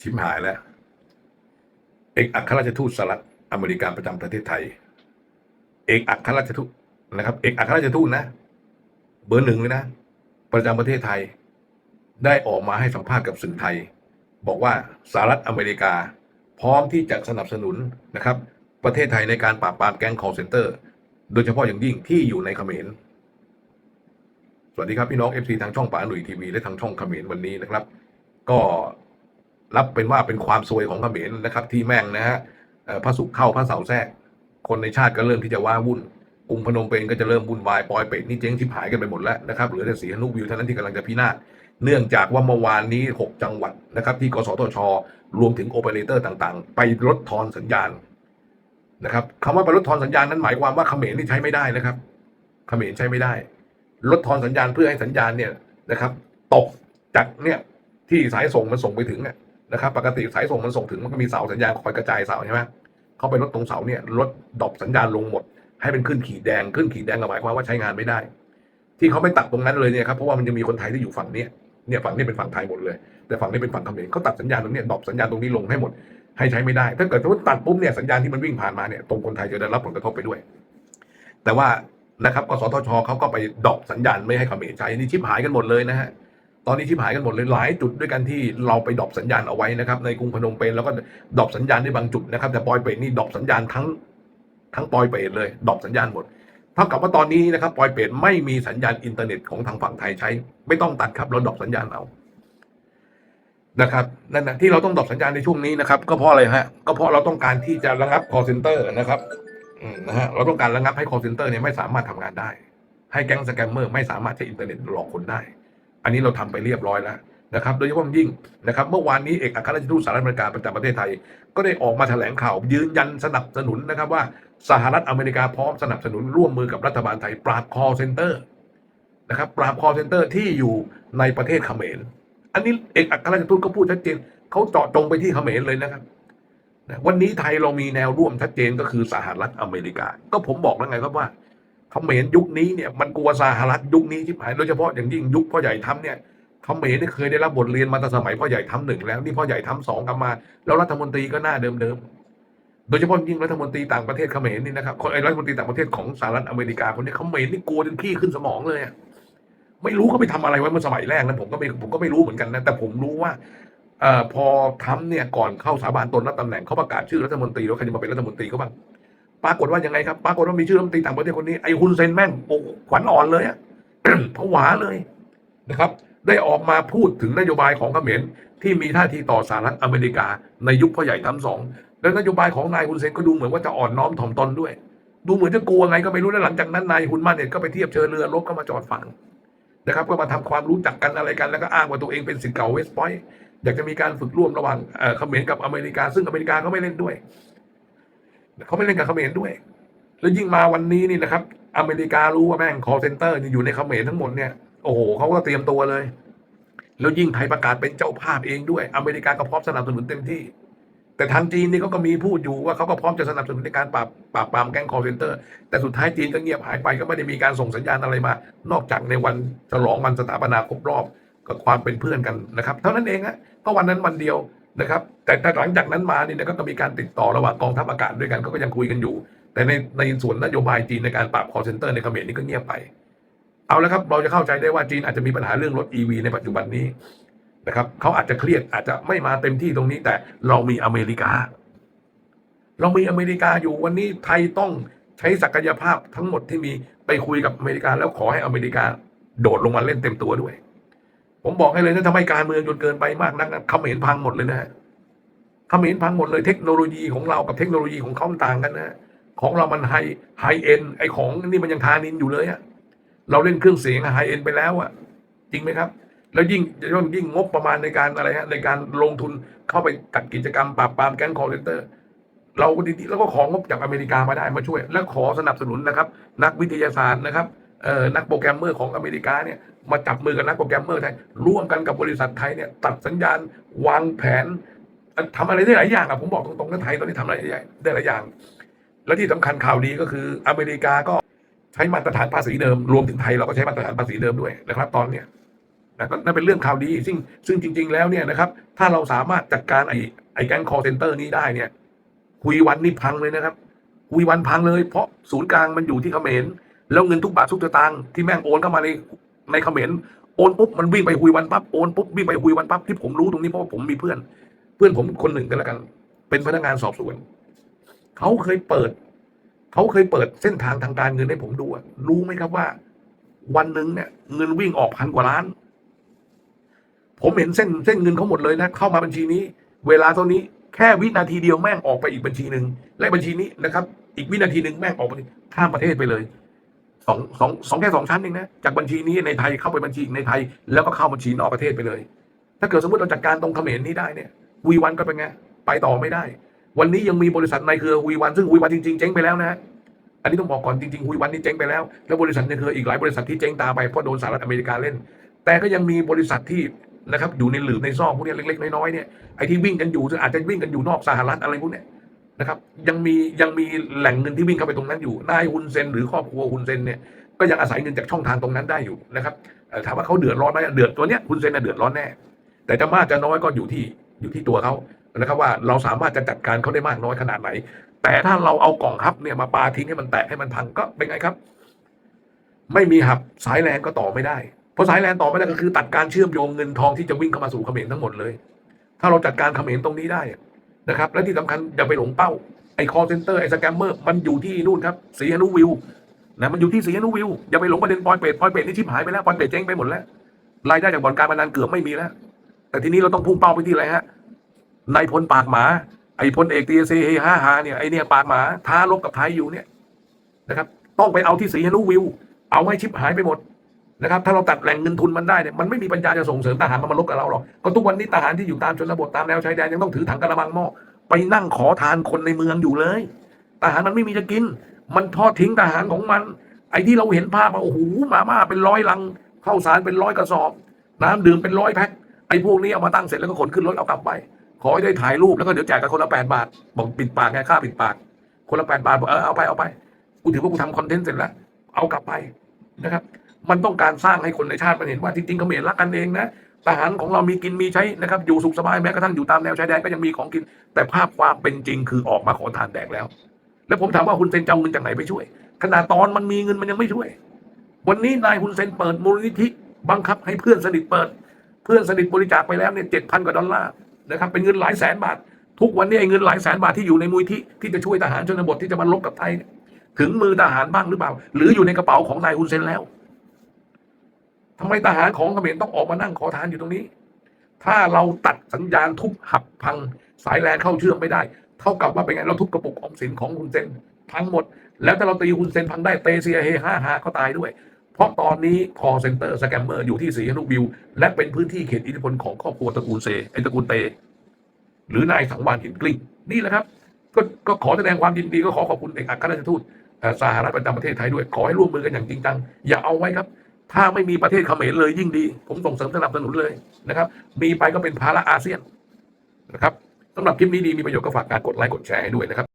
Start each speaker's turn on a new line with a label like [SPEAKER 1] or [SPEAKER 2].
[SPEAKER 1] ชิมหายแล้ว เอกอัครราชทูตสหรัฐอเมริกาประจำประเทศไทย เอกอัครราชทูตนะครับ เอกอัครราชทูตนะ เบอร์หนึ่งเลยนะ ประจำประเทศไทย ได้ออกมาให้สัมภาษณ์กับสื่อไทย บอกว่าสหรัฐอเมริกา พร้อมที่จะสนับสนุนนะครับ ประเทศไทยในการปราบปรามแก๊ง call center โดยเฉพาะอย่างยิ่งที่อยู่ในเขมรสวัสดีครับพี่น้อง FC ทางช่องป่าหนุ่ยทีวีและทางช่องเขมรวันนี้นะครับ ก็ รับเป็นว่าเป็นความซวยของเขมรนะครับ ที่แม่งนะฮะพระศุกร์เข้าพระเสาแทรก คนในชาติก็เริ่มที่จะว้าวุ่นกรุงพนมเปญก็จะเริ่มวุ่นวายปอยเป็ดนี่เจ๊งชิบหายกันไปหมดแล้วนะครับเหลือแต่สีหนุวิวเท่านั้นที่กำลังจะพินาศเนื่องจากว่าเมื่อวานนี้ 6 จังหวัดนะครับ ที่กสทช รวมถึงโอเปอเรเตอร์ต่างๆ ไปลดทอนสัญญาณนะครับคำว่าไปลดทอนสัญญาณนั้นหมายความว่าเขมรนี่ใช้ไม่ได้นะครับเขมรใช้ไม่ได้ ลดทอนสัญญาณเพื่อให้สัญญาณเนี่ยนะครับ ตกจากเนี่ยที่สายส่งมันส่งไปถึงเนี่ย นะครับปกติสายส่งมันส่งถึงมันก็มีเสาสัญญาณคอยกระจายเสาใช่ไหมเขาไปลดตรงเสาเนี่ยลดดอปสัญญาณลงหมด ให้เป็นขึ้นขีดแดงขึ้นขีดแดงก็หมายความว่าใช้งานไม่ได้ ที่เขาไม่ตัดตรงนั้นเลยเนี่ยครับเพราะว่ามันจะมีคนไทยที่อยู่ฝั่งเนี้ยเนี่ยฝั่งนี้เป็นฝั่งไทยหมดเลย แต่ฝั่งนี้เป็นฝั่งเขมรเขาตัดสัญญาณตรงเนี้ยดอปสัญญาณตรงนี้ลงให้หมด ให้ใช้ไม่ได้ ถ้าเกิดสมมติตัดปุ๊บเนี่ยสัญญาณที่มันวิ่งผ่านมาเนี่ยตรงคนไทยจะได้รับผลกระทบไปด้วย แต่ว่านะครับกสทชเขาก็ไปดอปสัญญาณไม่ให้เขมรใช้นี่ชิบหายกันหมดเลยนะฮะ ตอนนี้ชิบหายกันหมดเลยหลายจุดด้วยกันที่เราไปดรอปสัญญาณเอาไว้นะครับ ในกรุงพนมเปญแล้วก็ดรอปสัญญาณในบางจุดนะครับ แต่ปอยเปรตนี่ดรอปสัญญาณทั้งทั้งปอยเปรตเลยดรอปสัญญาณหมดเท่ากับว่าตอนนี้นะครับปอยเปรตไม่มีสัญญาณอินเทอร์เน็ตของทางฝั่งไทยใช้ ไม่ต้องตัดครับเราดรอปสัญญาณเอานะครับนั่นนะที่เราต้องดรอปสัญญาณในช่วงนี้นะครับ ก็เพราะอะไรฮะก็เพราะเราต้องการที่จะระงับ call center นะครับนะฮะเราต้องการระงับให้ call center เนี่ยไม่สามารถทำงานได้ ให้แก๊งสแกมเมอร์ไม่สามารถใช้อินเทอร์เน็ตหลอกคนได้ อันนี้เราทำไปเรียบร้อยแล้วนะครับโดยเฉพาะยิ่งนะครับเมื่อวานนี้เอกอัครราชทูตสหรัฐอเมริกาประจำประเทศไทย ก็ได้ออกมาแถลงข่าว ยืนยันสนับสนุนนะครับว่าสหรัฐอเมริกาพร้อมสนับสนุนร่วมมือกับรัฐบาลไทย ปราบ call center นะครับปราบ call center ที่อยู่ในประเทศเขมร อันนี้เอกอัครราชทูตก็พูดชัดเจนเขาเจาะจงไปที่เขมรเลยนะครับวันนี้ไทยเรามีแนวร่วมชัดเจนก็คือสหรัฐอเมริกา ก็ผมบอกแล้วไงครับว่า เขมรยุคนี้เนี่ยมันกลัวสหรัฐยุคนี้ที่หายโดยเฉพาะอย่างยิ่งยุคพ่อใหญ่ทำเนี่ยเขมรเนี่ยเคยได้รับบทเรียนมาตั้งสมัยพ่อใหญ่ทำหนึ่งแล้วนี่พ่อใหญ่ทำสองกลับมา แล้วรัฐมนตรีก็หน้าเดิมๆโดยเฉพาะยิ่งรัฐมนตรีต่างประเทศเขมรนี่นะครับคนไอ้รัฐมนตรีต่างประเทศของสหรัฐอเมริกาคนนี้เขมรนี่กลัวจนขี้ขึ้นสมองเลยไม่รู้เขาไปทำอะไรไว้เมื่อสมัยแรกนะผมก็ไม่ผมก็ไม่รู้เหมือนกันนะแต่ผมรู้ว่าเอ่อพอทำเนี่ยก่อนเข้าสาบานตนรับตำแหน่งเขาประกาศชื่อรัฐมนตรีแล้วใครจะมาเป็นรัฐมนตรีเขาบ้าง ปรากฏว่ายังไงครับ ปรากฏว่ามีชื่อรัฐมนตรีต่างประเทศคนนี้ไอ้ฮุนเซนแม่งโอ้ขวัญอ่อนเลยอะผวาเลยนะครับ ได้ออกมาพูดถึงนโยบายของเขมรที่มีท่าทีต่อสหรัฐอเมริกา ในยุคพ่อใหญ่ทั้งสองแล้วนโยบายของนายฮุนเซนก็ดูเหมือนว่าจะอ่อนน้อมถ่อมตนด้วย ดูเหมือนจะกลัวไงก็ไม่รู้แล้วหลังจากนั้นนายฮุนมาเนี่ยก็ไปเทียบเชิญเรือรบก็มาจอดฝั่งนะครับก็มาทำความรู้จักกันอะไรกันแล้วก็อ้างว่าตัวเองเป็นสิทธิ์เก่าเวสต์พอยต์อยากจะมีการฝึกร่วมระหว่างเอ่อเขมรกับอเมริกา ซึ่งอเมริกาเขาไม่เล่นด้วย เขาไม่เล่นกับเขมรด้วย แล้วยิ่งมาวันนี้นี่นะครับ อเมริการู้ว่าแม่ง call center นี่อยู่ในเขมรทั้งหมดเนี่ยโอ้โหเขาก็เตรียมตัวเลย แล้วยิ่งไทยประกาศเป็นเจ้าภาพเองด้วย อเมริกาก็พร้อมสนับสนุนเต็มที่ แต่ทางจีนนี่เขาก็มีพูดอยู่ว่าเขาก็พร้อมจะสนับสนุนในการปราบปราบปรามแก๊ง call center แต่สุดท้ายจีนก็เงียบหายไปก็ไม่ได้มีการส่งสัญญาณอะไรมา นอกจากในวันฉลองวันสถาปนาครบรอบกับความเป็นเพื่อนกันนะครับ เท่านั้นเองฮะก็วันนั้นวันเดียว นะครับ แต่หลังจากนั้นมานี่นะครับก็มีการติดต่อระหว่างกองทัพอากาศด้วยกันเขาก็ยังคุยกันอยู่ แต่ในในส่วนนโยบายจีนในการปราบ call center ในเขมรนี่ก็เงียบไป เอาละครับ เราจะเข้าใจได้ว่าจีนอาจจะมีปัญหาเรื่องรถ EV ในปัจจุบันนี้นะครับเขาอาจจะเครียดอาจจะไม่มาเต็มที่ตรงนี้ แต่เรามีอเมริกา เรามีอเมริกาอยู่วันนี้ไทยต้องใช้ศักยภาพทั้งหมดที่มีไปคุยกับอเมริกาแล้วขอให้อเมริกาโดดลงมาเล่นเต็มตัวด้วย ผมบอกให้เลยนะทำไมการเมืองจนเกินไปมากนักนะเขมรพังหมดเลยนะฮะเขมรพังหมดเลยเทคโนโลยีของเรากับเทคโนโลยีของเขาต่างกันนะของเรามันไฮไฮเอ็นไอของนี่มันยังทานินอยู่เลยอะเราเล่นเครื่องเสียงไฮเอ็นไปแล้วอะจริงไหมครับ แล้วยิ่งยิ่งยิ่งงบประมาณในการอะไรฮะในการลงทุนเข้าไปจัดกิจกรรมปราบปรามแก๊งคอร์เซนเตอร์ เราก็ดีๆแล้วก็ของงบจากอเมริกามาได้มาช่วย และขอสนับสนุนนะครับ นักวิทยาศาสตร์นะครับเอ่อนักโปรแกรมเมอร์ของอเมริกาเนี่ย มาจับมือกับนักโปรแกรมเมอร์ไทยร่วมกันกับบริษัทไทยเนี่ยตัดสัญญาณวางแผนทำอะไรได้หลายอย่างอะผมบอกตรงๆนะไทยตอนนี้ทำอะไรได้ได้หลายอย่าง และที่สำคัญข่าวดีก็คืออเมริกาก็ใช้มาตรฐานภาษีเดิม รวมถึงไทยเราก็ใช้มาตรฐานภาษีเดิมด้วยนะครับ ตอนเนี้ยนะก็นั่นเป็นเรื่องข่าวดี ซึ่งซึ่งจริง ๆ แล้วเนี่ยนะครับ ถ้าเราสามารถจัดการไอ้ไอ้แก๊งคอร์เซนเตอร์นี้ได้เนี่ย คุยวันนี่พังเลยนะครับ คุยวันพังเลย เพราะศูนย์กลางมันอยู่ที่เขมรแล้วเงินทุกบาททุกสตางค์ที่แม่งโอนเข้ามาใน ในเขมรโอนปุ๊บมันวิ่งไปคุยวันปั๊บโอนปุ๊บวิ่งไปคุยวันปั๊บที่ผมรู้ตรงนี้เพราะว่าผมมีเพื่อน เพื่อนผมคนหนึ่งกันแล้วกัน เป็นพนักงานสอบสวนเขาเคยเปิดเขาเคยเปิดเส้นทางทางการเงินให้ผมดูรู้ไหมครับว่า วันหนึ่งเนี่ย เงินวิ่งออกพันกว่าล้าน ผมเห็นเส้นเส้นเงินเขาหมดเลยนะ เข้ามาบัญชีนี้ เวลาเท่านี้แค่วินาทีเดียวแม่งออกไปอีกบัญชีหนึ่งและบัญชีนี้นะครับ อีกวินาทีหนึ่งแม่งออกไปข้ามประเทศไปเลย องสองสองแค่สองชั้นเองนะจากบัญชีนี้ในไทยเข้าไปบัญชีในไทย แล้วก็เข้าบัญชีนอกประเทศไปเลย ถ้าเกิดสมมติเราจัดการตรงเขมรนี้ได้เนี่ยวีวันก็เป็นไงไปต่อไม่ได้ วันนี้ยังมีบริษัทในเครือวีวันซึ่งวีวันจริงๆเจ๊งไปแล้วนะอันนี้ต้องบอกก่อนจริงๆวีวันนี่เจ๊งไปแล้วแล้วบริษัทในเครืออีกหลายบริษัทที่เจ๊งตามไปเพราะโดนสหรัฐอเมริกาเล่น แต่ก็ยังมีบริษัทที่นะครับอยู่ในหลืบในซอกพวกนี้เล็กๆน้อยๆเนี่ยไอ้ที่วิ่งกันอยู่ซึ่งอาจจะวิ่งกันอยู่นอกสหรัฐอะไรพวกเนี้ย นะครับ ยังมียังมีแหล่งเงินที่วิ่งเข้าไปตรงนั้นอยู่นายฮุนเซนหรือครอบครัวฮุนเซนเนี่ยก็ยังอาศัยเงินจากช่องทางตรงนั้นได้อยู่นะครับถามว่าเขาเดือดร้อนไหมเดือดตัวเนี้ยฮุนเซนน่ะเดือดร้อนแน่ แต่จะมากจะน้อยก็อยู่ที่อยู่ที่ตัวเขานะครับว่าเราสามารถจะจัดการเขาได้มากน้อยขนาดไหน แต่ถ้าเราเอากล่องฮับเนี่ยมาปาทิ้งให้มันแตกให้มันพังก็เป็นไงครับ ไม่มีหับสายแลนก็ต่อไม่ได้เพราะสายแลนต่อไม่ได้ก็คือ ตัดการเชื่อมโยงเงินทองที่จะวิ่งเข้ามาสู่เขมรทั้งหมดเลย ถ้าเราจัดการเขมรตรงนี้ได้ นะครับ และที่สำคัญอย่าไปหลงเป้าไอ้คอเซนเตอร์ไอ้สแกมเมอร์มันอยู่ที่นู่นครับสีฮนุวิวนะมันอยู่ที่สีฮนุวิวอย่าไปหลงประเด็นปอยเป็ดปอยเป็ดนี่ชิบหายไปแล้วปอยเป็ดเจ๊งไปหมดแล้วรายได้จากบ่อนการพนันเกือบไม่มีแล้ว แต่ทีนี้เราต้องพุ่งเป้าไปที่อะไรฮะนายพลปากหมา ไอ้พลเอกตีเซเฮห้าหาเนี่ยไอเนี่ยปากหมาท้าลบกับไทยอยู่เนี่ยนะครับ ต้องไปเอาที่สีฮนุวิว เอาให้ชิบหายไปหมด นะครับถ้าเราตัดแหล่งเงินทุนมันได้เนี่ยมันไม่มีปัญญาจะส่งเสริมทหารมันมาลบกับเราหรอกก็ทุกวันนี้ทหารที่อยู่ตามชนบทตามแนวชายแดนยังต้องถือถังกระมังหม้อไปนั่งขอทานคนในเมืองอยู่เลยทหารมันไม่มีจะกิน มันทอดทิ้งทหารของมัน ไอ้ที่เราเห็นภาพว่าโอ้โหมาม่าเป็นร้อยลังข้าวสารเป็นร้อยกระสอบ น้ำดื่มเป็นร้อยแพ็คไอ้พวกนี้เอามาตั้งเสร็จแล้วก็ขนขึ้นรถเอากลับไป ขอให้ได้ถ่ายรูปแล้วก็เดี๋ยวแจกกันคนละแปดบาทบอกปิดปากไงค่าปิดปาก คนละแปดบาทบอกเออเอาไปเอาไปกูถือว่ากูทำคอนเทนต์เสร็จแล้ว เอากลับไปนะครับ มันต้องการสร้างให้คนในชาติมันเห็นว่าจริงๆเขมรรักกันเองนะทหารของเรามีกินมีใช้นะครับอยู่สุขสบายแม้กระทั่งอยู่ตามแนวชายแดนก็ยังมีของกิน แต่ภาพความเป็นจริงคือออกมาขอทานแดกแล้ว แล้วผมถามว่าคุณเซนจะเอาเงินจากไหนไปช่วย ขนาดตอนมันมีเงินมันยังไม่ช่วย วันนี้นายคุณเซนเปิดมูลนิธิบังคับให้เพื่อนสนิทเปิด เพื่อนสนิทบริจาคไปแล้วเนี่ยเจ็ดพันกว่าดอลลาร์นะครับเป็นเงินหลายแสนบาท ทุกวันนี้ไอ้เงินหลายแสนบาทที่อยู่ในมูลที่ที่จะช่วยทหารชนบทที่จะมาลบกับไทย ถึงมือทหารบ้างหรือเปล่า หรืออยู่ในกระเป๋าของนายฮุนเซนแล้ว ทำไมทหารของเขมรต้องออกมานั่งขอทานอยู่ตรงนี้ ถ้าเราตัดสัญญาณทุบหับพังสายแลนเข้าเชื่อมไม่ได้ เท่ากับว่าเป็นไงเราทุบกระปุกออมสินของฮุนเซนพังหมด แล้วถ้าเราตีฮุนเซนพังได้เตเซียเฮห้าฮาก็ตายด้วย เพราะตอนนี้คอเซ็นเตอร์สแกมเมอร์อยู่ที่สีนุวิว และเป็นพื้นที่เขตอิทธิพลของครอบครัวตระกูลเซไอตระกูลเต หรือนายสังวานหินกลิ้งนี่แหละครับก็ก็ขอแสดงความยินดีก็ขอขอบคุณเอกอัครราชทูตสหรัฐประจำประเทศไทยด้วย ขอให้ร่วมมือกันอย่างจริงจังอย่าเอาไว้ครับ ถ้าไม่มีประเทศเขมรเลยยิ่งดี ผมส่งเสริมสนับสนุนเลยนะครับ มีไปก็เป็นภาระอาเซียนนะครับสำหรับคลิปนี้ดีมีประโยชน์ก็ฝากการกดไลค์กดแชร์ให้ด้วยนะครับ